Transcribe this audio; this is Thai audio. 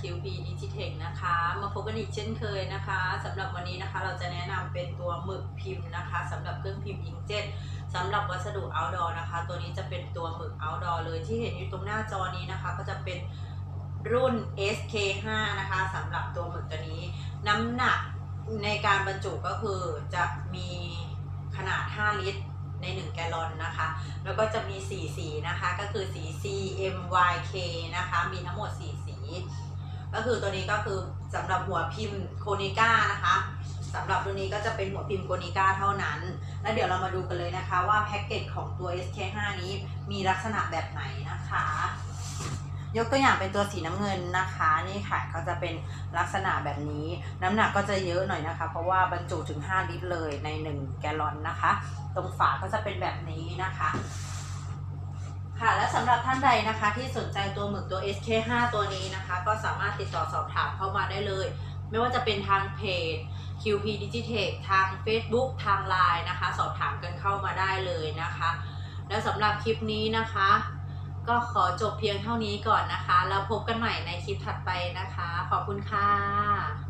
QP Digitech นะคะ มาพบกันอีกเช่นเคยนะคะสำหรับวันนี้นะคะเราจะแนะนำเป็นตัวหมึกพิมพ์นะคะสำหรับเครื่องพิมพ์อิงเจ็ตสำหรับวัสดุ outdoor นะคะ ตัวนี้จะเป็นตัวหมึก outdoor เลยที่เห็นอยู่ตรงหน้าจอนี้นะคะ ก็จะเป็นรุ่น SK5 นะคะสำหรับตัวหมึกตัวนี้ น้ำหนักในการบรรจุก็คือจะมีขนาด 5 ลิตรใน 1 แกลลอนนะคะ แล้วก็จะมี 4 สีนะคะ ก็คือสี C M Y K นะคะ มีทั้งหมด 4 สี ก็คือตัวนี้ก็คือสำหรับหัวพิมพ์โคนิก้านะคะสำหรับตัวนี้ก็จะเป็นหัวพิมพ์โคนิก้าเท่านั้น แล้วเดี๋ยวเรามาดูกันเลยนะคะว่าแพ็กเกจของตัว SK5 นี้มีลักษณะแบบไหนนะคะ ยกตัวอย่างเป็นตัวสีน้ำเงินนะคะนี่ค่ะก็จะเป็นลักษณะแบบนี้ น้ำหนักก็จะเยอะหน่อยนะคะ เพราะว่าบรรจุถึง 5 ลิตรเลยใน 1 แกลลอนนะคะ ตรงฝาก็จะเป็นแบบนี้นะคะ สำหรับท่านใดนะคะที่สนใจตัวหมึกตัว SK5 ตัวนี้นะคะ ก็สามารถติดต่อสอบถามเข้ามาได้เลย ไม่ว่าจะเป็นทางเพจ QP Digitech ทาง Facebook ทาง Line นะคะ สอบถามกันเข้ามาได้เลยนะคะ แล้วสำหรับคลิปนี้นะคะ ก็ขอจบเพียงเท่านี้ก่อนนะคะ แล้วพบกันใหม่ในคลิปถัดไปนะคะ ขอบคุณค่ะ